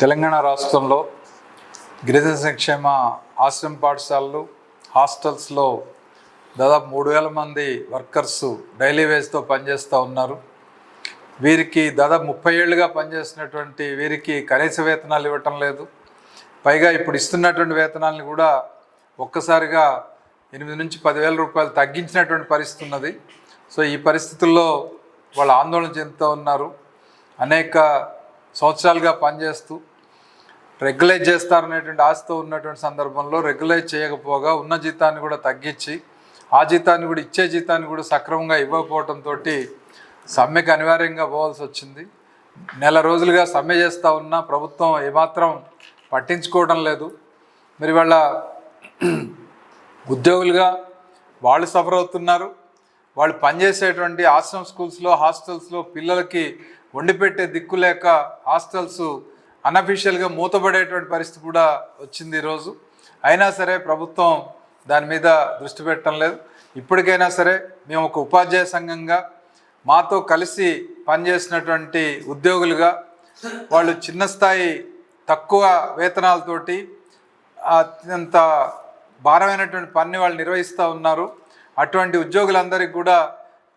తెలంగాణ రాష్ట్రంలో గిరిజన సంక్షేమ ఆశ్రమ పాఠశాలలు హాస్టల్స్లో దాదాపు మూడు వేల మంది వర్కర్స్ డైలీ వేజ్తో పనిచేస్తూ ఉన్నారు. వీరికి దాదాపు ముప్పై ఏళ్ళుగా పనిచేస్తున్నటువంటి వీరికి కనీస వేతనాలు ఇవ్వటం లేదు. పైగా ఇప్పుడు ఇస్తున్నటువంటి వేతనాలను కూడా ఒక్కసారిగా ఎనిమిది నుంచి పదివేల రూపాయలు తగ్గించినటువంటి పరిస్థితి ఉన్నది. సో ఈ పరిస్థితుల్లో వాళ్ళు ఆందోళన చెందుతూ ఉన్నారు. అనేక సంవత్సరాలుగా పనిచేస్తూ రెగ్యులేట్ చేస్తారనేటువంటి ఆశతో ఉన్నటువంటి సందర్భంలో రెగ్యులేట్ చేయకపోగా ఉన్న జీతాన్ని కూడా తగ్గించి ఆ జీతాన్ని కూడా ఇచ్చే జీతాన్ని కూడా సక్రమంగా ఇవ్వకపోవడంతో సమ్మెకు అనివార్యంగా పోవాల్సి వచ్చింది. నెల రోజులుగా సమ్మె చేస్తూ ఉన్నా ప్రభుత్వం ఏమాత్రం పట్టించుకోవడం లేదు. మరి వాళ్ళ ఉద్యోగులుగా వాళ్ళు సఫర్ అవుతున్నారు. వాళ్ళు పనిచేసేటువంటి ఆశ్రమ స్కూల్స్లో హాస్టల్స్లో పిల్లలకి వండిపెట్టే దిక్కు లేక హాస్టల్స్ అన్అఫీషియల్గా మూతబడేటువంటి పరిస్థితి కూడా వచ్చింది ఈరోజు అయినా సరే ప్రభుత్వం దాని మీద దృష్టి పెట్టడం లేదు. ఇప్పటికైనా సరే మేము ఒక ఉపాధ్యాయ సంఘంగా మాతో కలిసి పనిచేసినటువంటి ఉద్యోగులుగా వాళ్ళు చిన్న స్థాయి తక్కువ వేతనాలతోటి అత్యంత భారమైనటువంటి పని వాళ్ళు నిర్వహిస్తూ ఉన్నారు. అటువంటి ఉద్యోగులందరికీ కూడా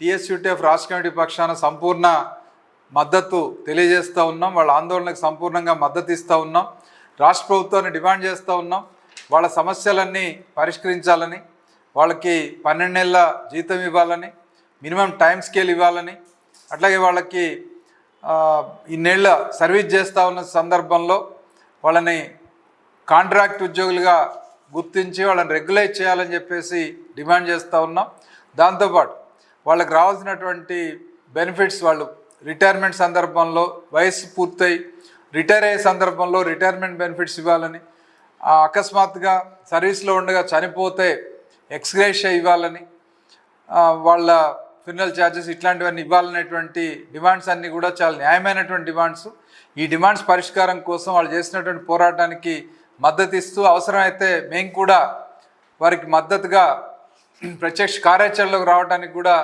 టీఎస్యూటీఎఫ్ రాష్ట్ర కమిటీ పక్షాన సంపూర్ణ మద్దతు తెలియజేస్తూ ఉన్నాం. వాళ్ళ ఆందోళనకు సంపూర్ణంగా మద్దతు ఇస్తూ ఉన్నాం. రాష్ట్ర ప్రభుత్వాన్ని డిమాండ్ చేస్తూ ఉన్నాం. వాళ్ళ సమస్యలన్నీ పరిష్కరించాలని వాళ్ళకి పన్నెండు నెలల జీతం ఇవ్వాలని మినిమం టైం స్కేల్ ఇవ్వాలని అట్లాగే వాళ్ళకి ఇన్నేళ్ళ సర్వీస్ చేస్తూ ఉన్న సందర్భంలో వాళ్ళని కాంట్రాక్ట్ ఉద్యోగులుగా గుర్తించి వాళ్ళని రెగ్యులైజ్ చేయాలని చెప్పేసి డిమాండ్ చేస్తూ ఉన్నాం. దాంతోపాటు వాళ్ళకి రావాల్సినటువంటి బెనిఫిట్స్ వాళ్ళు రిటైర్మెంట్ సందర్భంలో వయసు పూర్తయి రిటైర్ అయ్యే సందర్భంలో రిటైర్మెంట్ బెనిఫిట్స్ ఇవ్వాలని ఆ, అకస్మాత్తుగా సర్వీస్లో ఉండగా చనిపోతే ఎక్స్గ్రేషియా ఇవ్వాలని వాళ్ళ ఫినల్ ఛార్జెస్ ఇట్లాంటివన్నీ ఇవ్వాలనేటువంటి డిమాండ్స్ అన్నీ కూడా చాలా న్యాయమైనటువంటి డిమాండ్స్. ఈ డిమాండ్స్ పరిష్కారం కోసం వాళ్ళు చేసినటువంటి పోరాటానికి మద్దతు ఇస్తూ అవసరమైతే మేము కూడా వారికి మద్దతుగా ప్రత్యక్ష కార్యాచరణలోకి రావడానికి కూడా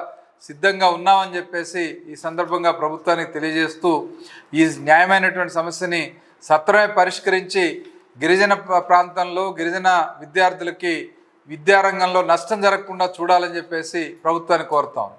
సిద్ధంగా ఉన్నామని చెప్పేసి ఈ సందర్భంగా ప్రభుత్వానికి తెలియజేస్తూ ఈ న్యాయమైనటువంటి సమస్యని సత్వరమే పరిష్కరించి గిరిజన ప్రాంతంలో గిరిజన విద్యార్థులకి విద్యారంగంలో నష్టం జరగకుండా చూడాలని చెప్పేసి ప్రభుత్వాన్ని కోరుతాం